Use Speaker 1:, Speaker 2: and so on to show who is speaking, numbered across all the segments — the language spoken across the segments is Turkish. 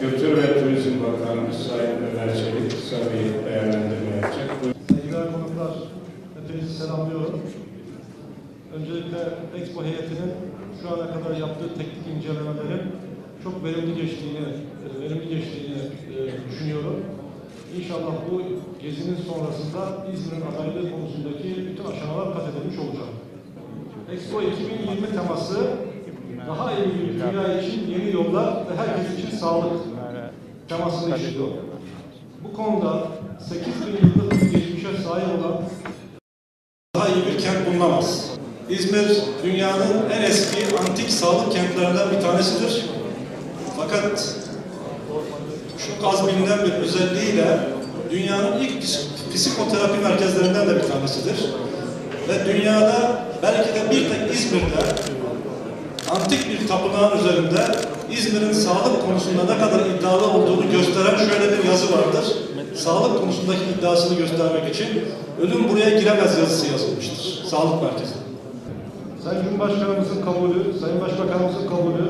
Speaker 1: Kültür ve Turizm Bakanımız Sayın Ömer Çelik kısa bir değerlendirme yapacak.
Speaker 2: Saygıdeğer konuklar, hepinizi selamlıyorum. Öncelikle Expo heyetinin şu ana kadar yaptığı teknik incelemelerin çok verimli geçtiğini, e, verimli geçtiğini e, düşünüyorum. İnşallah bu gezinin sonrasında İzmir'in adaylığı konusundaki bütün aşamalar kat edilmiş olacak. Expo 2020 teması daha iyi bir dünya için yeni yollar ve herkes için sağlık temasını işliyor. Bu konuda 8 bin yıllık bir geçmişe sahip olan daha iyi bir kent bulunamaz. İzmir dünyanın en eski antik sağlık kentlerinden bir tanesidir. Fakat çok az bilinen bir özelliğiyle dünyanın ilk psik- psikoterapi merkezlerinden de bir tanesidir. Ve dünyada belki de bir tek İzmir'de antik bir tapınağın üzerinde İzmir'in sağlık konusunda ne kadar iddialı olduğunu gösteren şöyle bir yazı vardır. Sağlık konusundaki iddiasını göstermek için ölüm buraya giremez yazısı yazılmıştır. Sağlık merkezi. Sayın Cumhurbaşkanımızın kabulü, Sayın Başbakanımızın kabulü,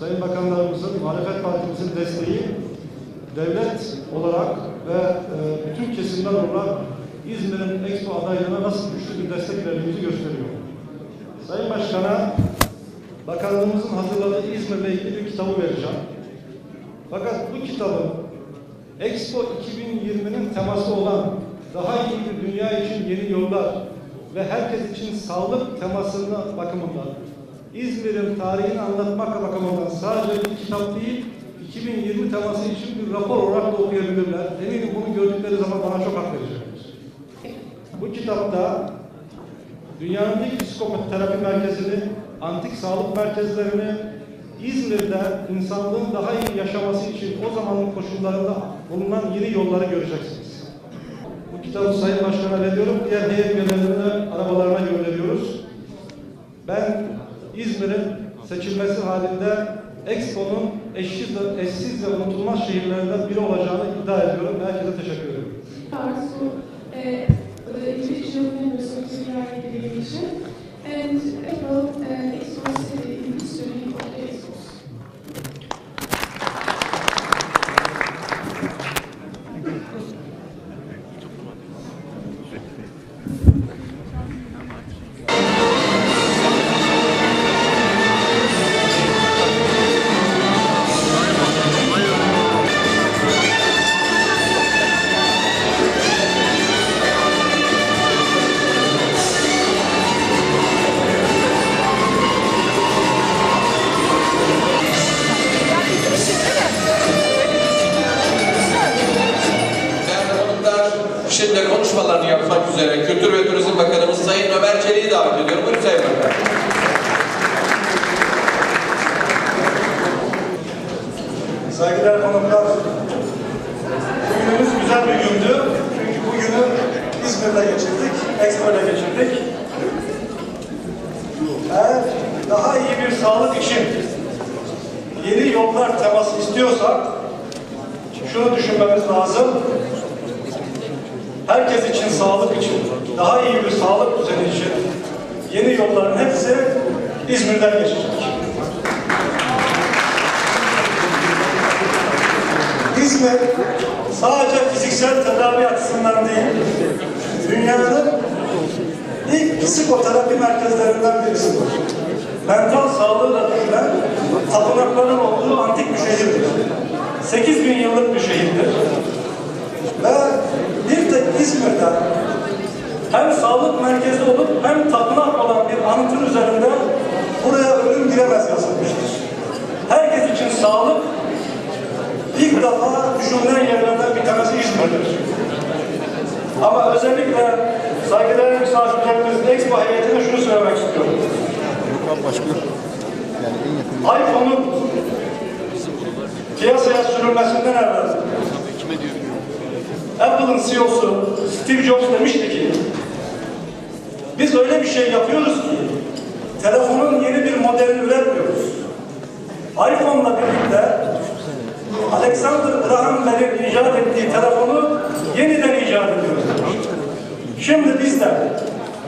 Speaker 2: Sayın Bakanlarımızın, muhalefet partimizin desteği devlet olarak ve e, bütün kesimler olarak İzmir'in Expo adaylığına nasıl güçlü bir destek verdiğimizi gösteriyor. Sayın Başkan'a Bakanlığımızın hazırladığı İzmir'le ilgili bir kitabı vereceğim. Fakat bu kitabın Expo 2020'nin teması olan daha iyi bir dünya için yeni yollar ve herkes için sağlık temasına bakımından İzmir'in tarihini anlatmak bakımından sadece bir kitap değil 2020 teması için bir rapor olarak da okuyabilirler. Eminim bunu gördükleri zaman bana çok hak verecekler. Bu kitapta dünyanın ilk psikoterapi merkezini, antik sağlık merkezlerini, İzmir'de insanlığın daha iyi yaşaması için o zamanın koşullarında bulunan yeni yolları göreceksiniz. Bu kitabı Sayın Başkan'a veriyorum, diğer heyet üyelerine arabalarına gönderiyoruz. Ben İzmir'in seçilmesi halinde Expo'nun eşsiz, eşsiz ve unutulmaz şehirlerinden biri olacağını iddia ediyorum. Herkese teşekkür ederim.
Speaker 3: Arzu
Speaker 4: şimdi konuşmalarını yapmak üzere Kültür ve Turizm Bakanımız Sayın Ömer Çelik'i davet ediyorum. Buyurun Sayın Bakan.
Speaker 2: Saygıdeğer konuklar, bugünümüz güzel bir gündü. Çünkü bugünü İzmir'de geçirdik, Expo'da geçirdik. Eğer daha iyi bir sağlık için yeni yollar teması istiyorsak şunu düşünmemiz lazım. Herkes için sağlık için, daha iyi bir sağlık düzeni için yeni yolların hepsi İzmir'den geçecek. İzmir sadece fiziksel tedavi açısından değil, dünyanın ilk psikoterapi merkezlerinden birisidir. Mental sağlığı da düşünen tapınakların olduğu antik bir şehirdir. 8 bin yıllık bir şehirdir. İzmir'de hem sağlık merkezi olup hem tapınak olan bir anıtın üzerinde buraya ölüm giremez yazılmıştır. Herkes için sağlık ilk defa düşünülen yerlerden bir tanesi İzmir'dir. Ama özellikle saygıdeğer misafirlerimiz Expo heyetine şunu söylemek istiyorum. iPhone'un piyasaya sürülmesinden evvel Apple'ın CEO'su Steve Jobs demişti ki biz öyle bir şey yapıyoruz ki telefonun yeni bir modelini üretmiyoruz. iPhone'la birlikte Alexander Graham Bell'in icat ettiği telefonu yeniden icat ediyoruz. Şimdi biz de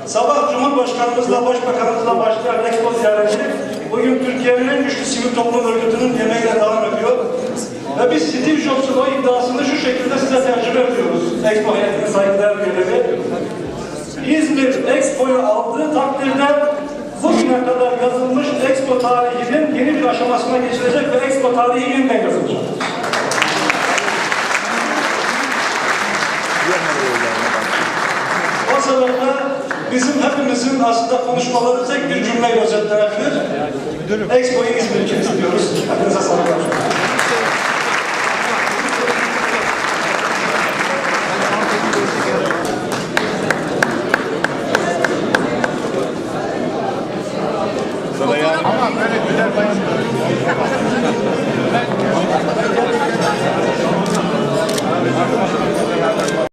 Speaker 2: sabah Cumhurbaşkanımızla, Başbakanımızla başlayan Expo ziyareti bugün Türkiye'nin en güçlü sivil toplum örgütünün yemeğiyle devam ediyor. Ve biz Steve Jobs'un o iddiasını şu şekilde size tercüme ediyoruz. Expo heyetinin saygıdeğer üyeleri. İzmir Expo'yu aldığı takdirde bugüne kadar yazılmış Expo tarihinin yeni bir aşamasına geçilecek ve Expo tarihi yeniden yazılacak. O sebeple bizim hepimizin aslında konuşmaları tek bir cümleyle özetlenebilir. Expo'yu İzmir için istiyoruz. Hepinize saygılar.